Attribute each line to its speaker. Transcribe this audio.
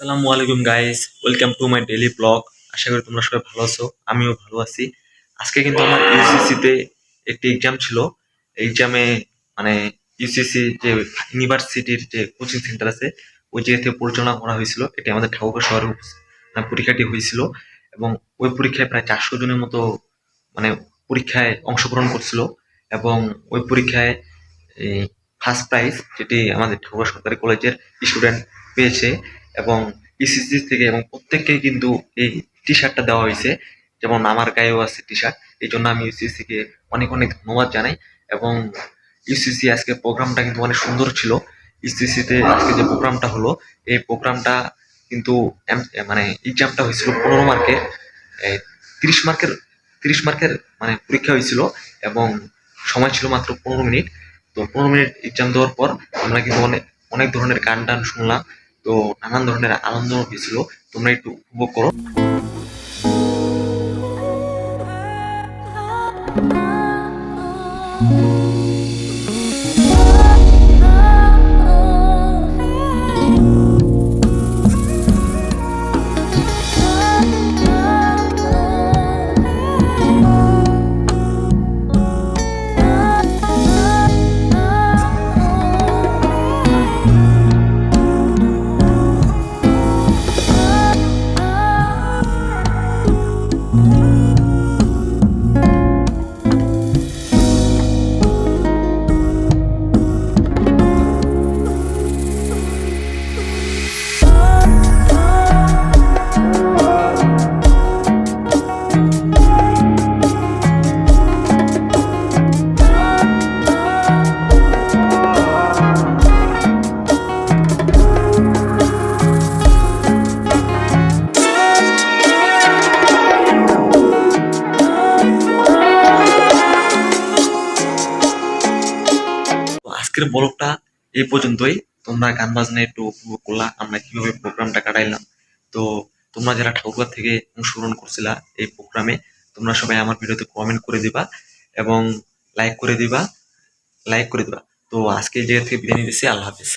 Speaker 1: আসসালামু আলাইকুম guys welcome to my daily blog আশা করি তোমরা সবাই ভালো আছো, আমিও ভালো আছি। আজকে কিন্তু আমার ইউসিসি তে একটি এক্সাম ছিল। এক্সামে মানে ইউসিসি যে ইউনিভার্সিটির যে কোচিং সেন্টার আছে, ওই জায়গা থেকে পরিচালনা করা হয়েছিল। এটি আমাদের ঠাকুরগাঁও শহরে মানে পরীক্ষাটি হয়েছিল এবং ওই পরীক্ষায় প্রায় চারশো জনের মতো মানে পরীক্ষায় অংশগ্রহণ করছিল এবং ওই পরীক্ষায় ফার্স্ট প্রাইজ যেটি আমাদের ঠাকুরগাঁও সরকারি কলেজের স্টুডেন্ট পেয়েছে। এবং ইসিসি থেকে এবং প্রত্যেককে কিন্তু এই টি শার্টটা দেওয়া হয়েছে। যেমন আমার গায়েও আছে টি শার্ট এই জন্য আমি ইউসিসি কে অনেক অনেক ধন্যবাদ জানাই। এবং ইউসিসি আজকে প্রোগ্রামটা কিন্তু অনেক সুন্দর ছিল। ইউসিসি তে আজকে যে প্রোগ্রামটা হলো, এই প্রোগ্রামটা কিন্তু মানে এক্সামটা হয়েছিল পনেরো মার্কের তিরিশ মার্কের তিরিশ মার্কের মানে পরীক্ষা হয়েছিল এবং সময় ছিল মাত্র পনেরো মিনিট। তো পনেরো মিনিট এক্সাম দেওয়ার পর আমরা কিন্তু অনেক অনেক ধরনের গান টান শুনলাম। তো নানান ধরনের আনন্দ হয়েছিল তোমরা একটু উপভোগ করো তো আজকের ব্লগটা এই পর্যন্তই। তোমরা গান বাজনা একটু উপভোগ করলা, আমরা কীভাবে প্রোগ্রামটা কাটাইলাম। তো তোমরা যারা ঠাকুরগাঁ থেকে অংশগ্রহণ করছিলা এই প্রোগ্রামে তোমরা সবাই আমার ভিডিওতে কমেন্ট করে দিবা এবং লাইক করে দিবা লাইক করে দিবা। তো আজকে জায়গা থেকে বিদায় নিতেছি, আল্লাহ হাফিজ।